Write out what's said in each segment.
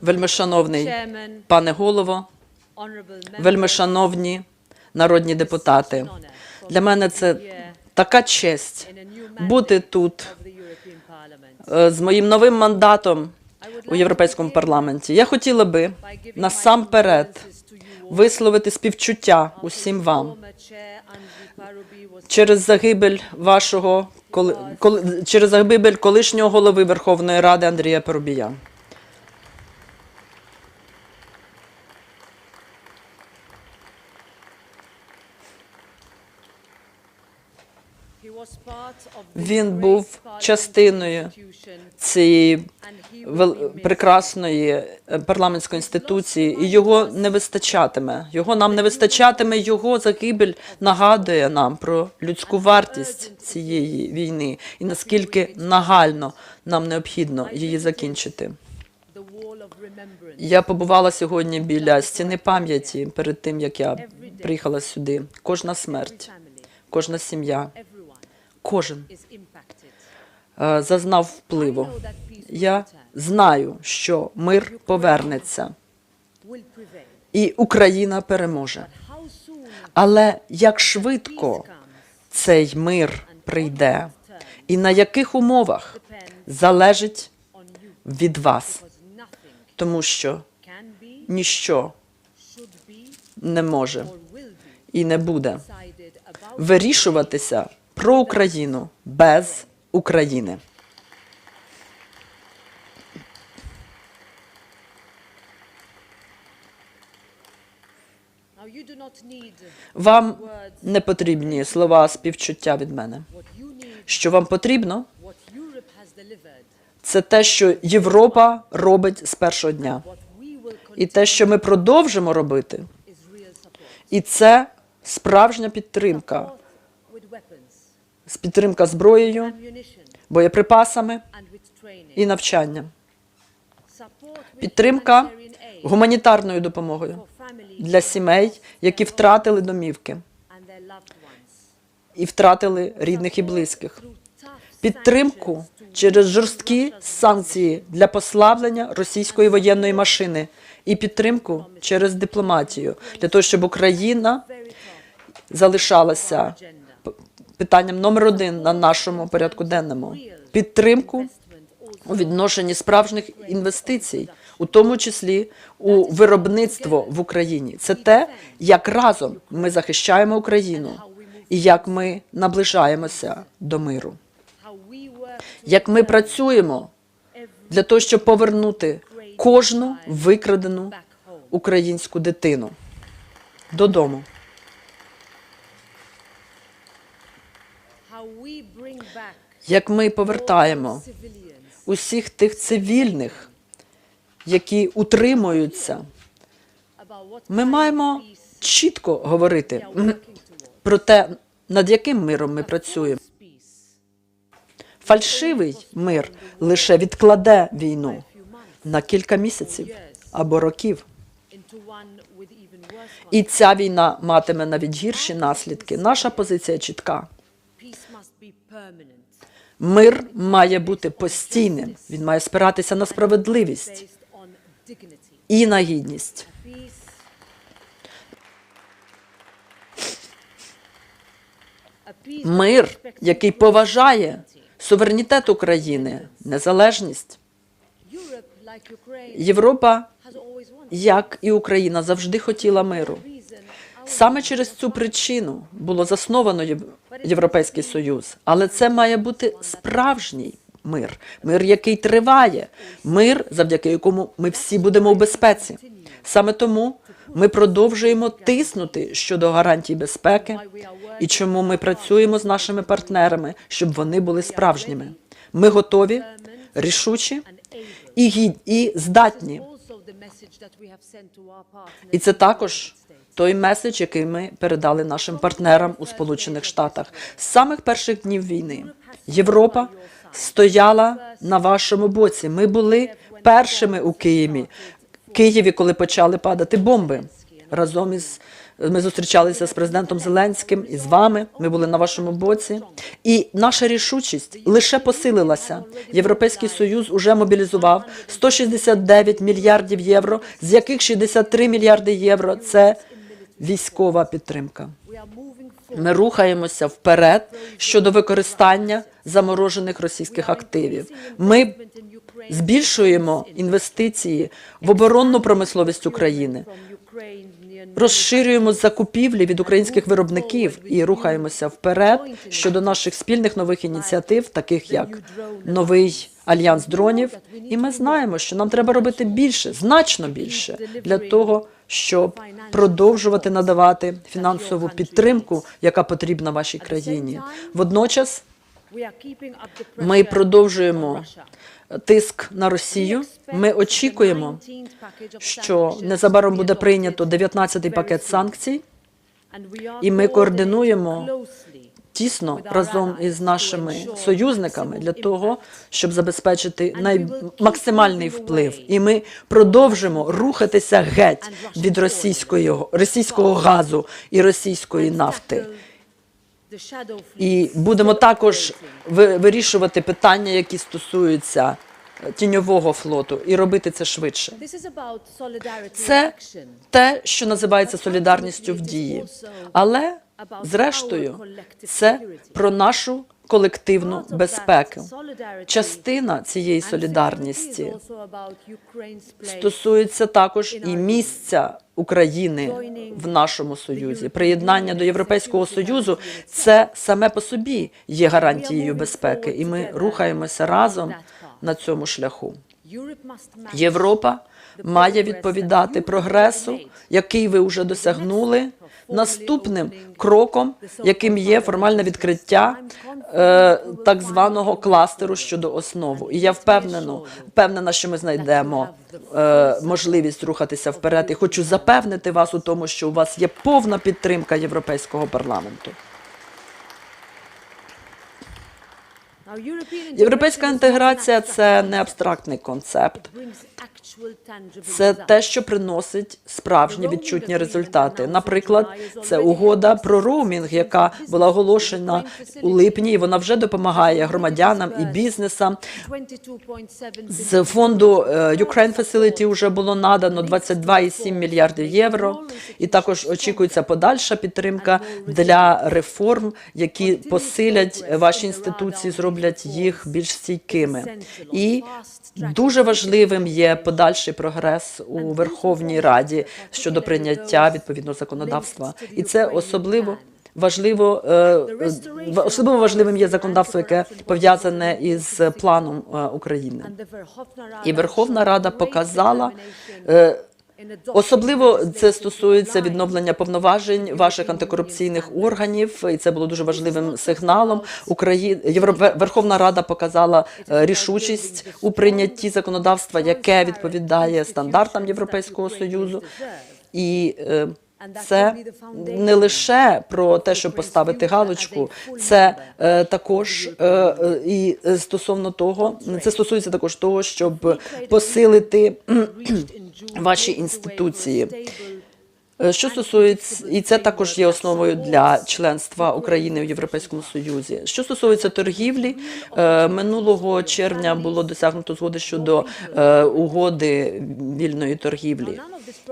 Вельмишановний пане голово, вельмишановні народні депутати. Для мене це така честь бути тут е, з моїм новим мандатом у Європейському парламенті. Я хотіла би насамперед висловити співчуття усім вам через загибель вашого коли, коли через загибель колишнього голови Верховної Ради Андрія Парубія. Він був частиною цієї прекрасної е, парламентської інституції, і його не вистачатиме. Його нам не вистачатиме. Його загибель нагадує нам про людську вартість цієї війни і наскільки нагально нам необхідно її закінчити. Я побувала сьогодні біля стіни пам'яті перед тим, як я приїхала сюди. Кожна смерть, кожна сім'я, кожен. е, зазнав впливу. Я знаю, що мир повернеться, і Україна переможе. Але як швидко цей мир прийде, і на яких умовах? залежить від вас, тому що ніщо не може і не буде. вирішуватися про Україну без України. Вам не потрібні слова співчуття від мене. Що вам потрібно, це те, що Європа робить з першого дня, і те, що ми продовжимо робити, і це справжня підтримка, з підтримка зброєю, боєприпасами і навчанням, підтримка гуманітарною допомогою для сімей, які втратили домівки і втратили рідних і близьких. Підтримку через жорсткі санкції для послаблення російської воєнної машини і підтримку через дипломатію для того, щоб Україна залишалася питанням номер один на нашому порядку денному. Підтримку у відношенні справжніх інвестицій, у тому числі у виробництво в Україні. Це те, як разом ми захищаємо Україну і як ми наближаємося до миру, як ми працюємо для того, щоб повернути кожну викрадену українську дитину додому. Як ми повертаємо усіх тих цивільних, які утримуються. Ми маємо чітко говорити про те, над яким миром ми працюємо. Фальшивий мир лише відкладе війну на кілька місяців або років. І ця війна матиме навіть гірші наслідки. Наша позиція чітка. Мир має бути постійним. Він має спиратися на справедливість і на гідність. Мир, який поважає суверенітет України, незалежність. Європа, як і Україна, завжди хотіла миру. Саме через цю причину було засновано Європейський Союз. Але це має бути справжній мир, мир, який триває, мир, завдяки якому ми всі будемо у безпеці. Саме тому ми продовжуємо тиснути щодо гарантій безпеки і чому ми працюємо з нашими партнерами, щоб вони були справжніми. Ми готові, рішучі і гід, і здатні. І це також той меседж, який ми передали нашим партнерам у Сполучених Штатах. З самих перших днів війни Європа стояла на вашому боці. Ми були першими у Києві, Києві, коли почали падати бомби разом із Ми зустрічалися з президентом Зеленським і з вами. Ми були на вашому боці. І наша рішучість лише посилилася. Європейський Союз уже мобілізував 169 мільярдів євро, з яких 63 мільярди євро це військова підтримка. Ми рухаємося вперед щодо використання заморожених російських активів. Ми збільшуємо інвестиції в оборонну промисловість України, розширюємо закупівлі від українських виробників і рухаємося вперед щодо наших спільних нових ініціатив, таких як новий альянс дронів. І ми знаємо, що нам треба робити більше, значно більше, для того, щоб продовжувати надавати фінансову підтримку, яка потрібна вашій країні. Водночас ми продовжуємо. Тиск на Росію. Ми очікуємо, що незабаром буде прийнято 19-й пакет санкцій. і ми координуємо Тісно разом із нашими союзниками для того, щоб забезпечити най... максимальний вплив, і ми продовжимо рухатися геть від російського російського газу і російської нафти. І будемо також ви- вирішувати питання, які стосуються е, тіньового флоту, і робити це швидше. Це те, що називається солідарністю в дії. Але, зрештою, це про нашу колективну безпеку. Частина цієї солідарності стосується також і місця України в нашому союзі. Приєднання до Європейського союзу це саме по собі є гарантією безпеки, і ми рухаємося разом на цьому шляху. Європа має відповідати прогресу, який ви вже досягнули. Наступним кроком, яким є формальне відкриття е, так званого кластеру щодо основу. І я впевнено, впевнена, що ми знайдемо е, можливість рухатися вперед. І хочу запевнити вас у тому, що у вас є повна підтримка Європейського парламенту. Європейська інтеграція це не абстрактний концепт. Це те, що приносить справжні відчутні результати. Наприклад, це угода про роумінг, яка була оголошена у липні, і вона вже допомагає громадянам і бізнесам. З фонду е, Ukraine Facility вже було надано 22,7 мільярдів євро, і також очікується подальша підтримка для реформ, які посилять ваші інституції, зроблять їх більш стійкими. І дуже важливим є подальший прогрес у Верховній Раді щодо прийняття відповідного законодавства, і це особливо. Важливо е, е, особливо важливим є законодавство, яке пов'язане із планом е, України. І Верховна Рада показала Особливо це стосується відновлення повноважень ваших антикорупційних органів, і це було дуже важливим сигналом. Україна. Верховна Рада показала е, рішучість у прийнятті законодавства, яке відповідає стандартам Європейського союзу, і е, це не лише про те, щоб поставити галочку, це е, також і стосовно того, це стосується також того, щоб посилити ваші інституції. Е, Що стосується, і це також є основою для членства України в Європейському Союзі. Що стосується торгівлі, е, минулого червня було досягнуто згоди щодо е, угоди вільної торгівлі,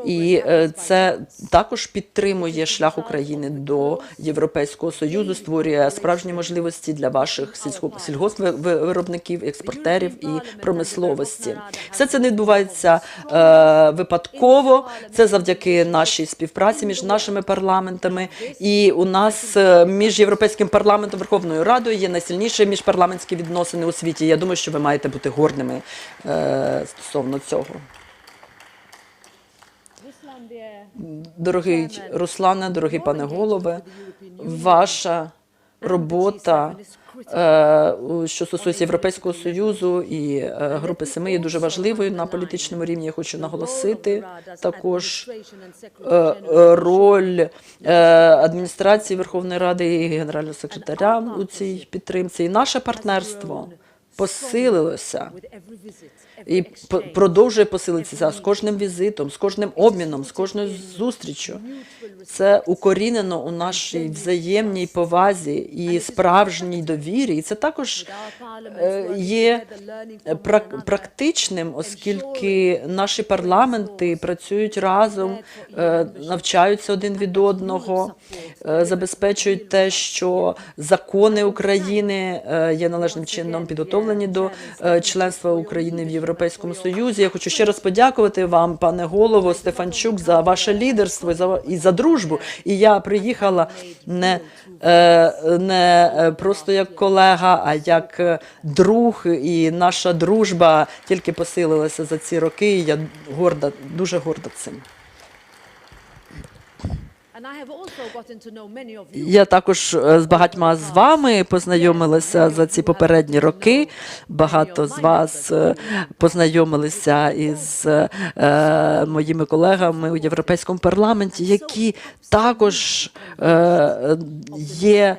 і е, це також підтримує шлях України до Європейського союзу, створює справжні можливості для ваших сільгоспвиробників, експортерів і промисловості. Все це не відбувається е, випадково. Це завдяки нашій співпраці між нашими парламентами. І у нас е, між європейським парламентом Верховною Радою є найсильніші міжпарламентські відносини у світі. Я думаю, що ви маєте бути гордими е, стосовно цього. Дорогий Руслане, дорогий пане голове, ваша робота, е, що стосується Європейського союзу і е, групи семи, є дуже важливою на політичному рівні. Я хочу наголосити також е, роль адміністрації Верховної Ради і генерального секретаря у цій підтримці. І наше партнерство посилилося і продовжує посилитися з кожним візитом, з кожним обміном, з кожною зустрічю. Це укорінено у нашій взаємній повазі і справжній довірі. І це також е, є прак- практичним, оскільки наші парламенти працюють разом, е, навчаються один від одного, е, забезпечують те, що закони України є належним чином підготовлені до е, членства України в Європейському Союзі. Я хочу ще раз подякувати вам, пане голово Стефанчук, за ваше лідерство і за і за дружбу. І я приїхала не, е, не е, просто як колега, а як друг. І наша дружба тільки посилилася за ці роки. І я горда, дуже горда цим. Я також е, з багатьма з вами познайомилася за ці попередні роки. Багато з вас е, познайомилися із е, моїми колегами у Європейському парламенті, які також є,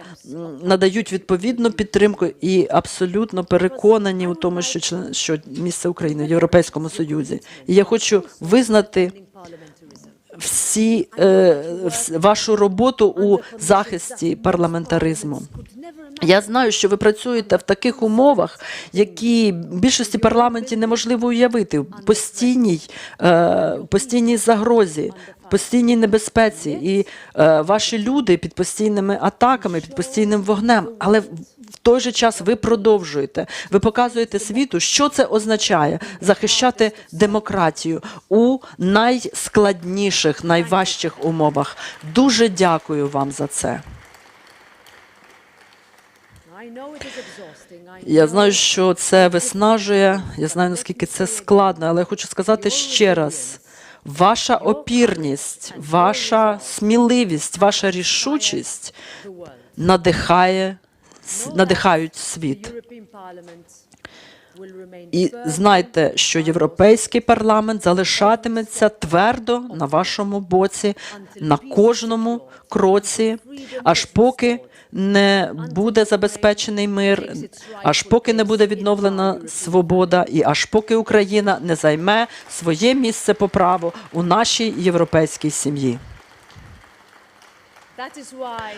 надають відповідну підтримку і абсолютно переконані у тому, що що місце України в Європейському Союзі. І я хочу визнати. Всі е, вашу роботу у захисті парламентаризму. Я знаю, що ви працюєте в таких умовах, які більшості парламентів неможливо уявити. В постійній, е, постійній загрозі, постійній небезпеці, і е, ваші люди під постійними атаками, під постійним вогнем. Але той же час ви продовжуєте. Ви показуєте світу, що це означає захищати демократію у найскладніших, найважчих умовах. Дуже дякую вам за це. Я знаю, що це виснажує. Я знаю, наскільки це складно, але я хочу сказати ще раз: ваша опірність, ваша сміливість, ваша рішучість надихає, надихають світ. І знайте, що Європейський парламент залишатиметься твердо на вашому боці, на кожному кроці, аж поки не буде забезпечений мир, аж поки не буде відновлена свобода, і аж поки Україна не займе своє місце по праву у нашій європейській сім'ї.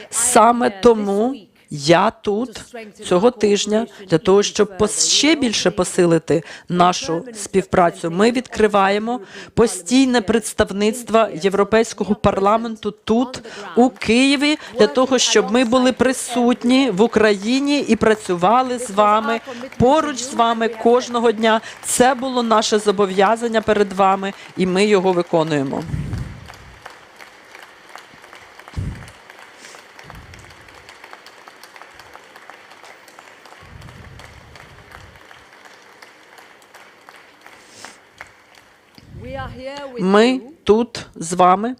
Саме тому я тут цього тижня для того, щоб ще більше посилити нашу співпрацю. Ми відкриваємо постійне представництво Європейського парламенту тут, у Києві, для того, щоб ми були присутні в Україні і працювали з вами поруч з вами кожного дня. Це було наше зобов'язання перед вами, і ми його виконуємо. Ми тут з вами.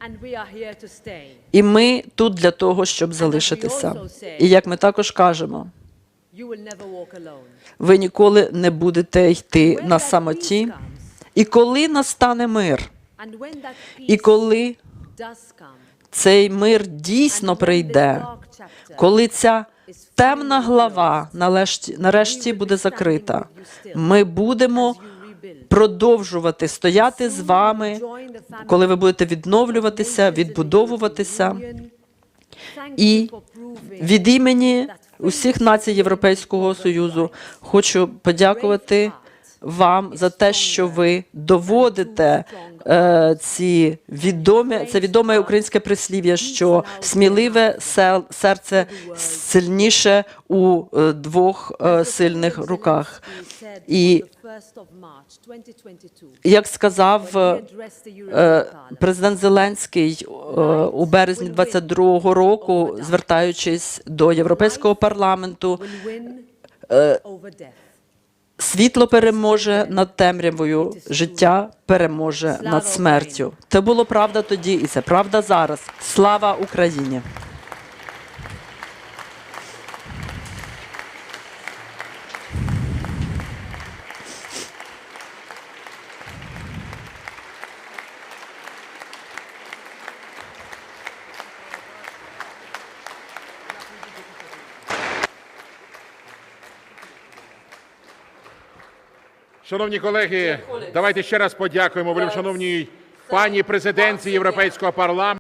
І ми тут для того, щоб залишитися. І як ми також кажемо, ви ніколи не будете йти на самоті. І коли настане мир, і коли цей мир дійсно прийде, коли ця темна глава нарешті, нарешті буде закрита, ми будемо продовжувати стояти з вами, коли ви будете відновлюватися, відбудовуватися. І від імені усіх націй Європейського Союзу хочу подякувати вам за те, що ви доводите е, ці відомі, це відоме українське прислів'я, що сміливе серце сильніше у е, двох е, сильних руках. І on the 1st of March 2022, як сказав е, Е. Президент Зеленський е, у березні 22-го року, звертаючись до Європейського парламенту, Е. світло переможе над темрявою, життя переможе над смертю. Це було правда тоді, і це правда зараз. Слава Україні! Шановні колеги, давайте ще раз подякуємо, шановній пані президентці Європейського парламенту.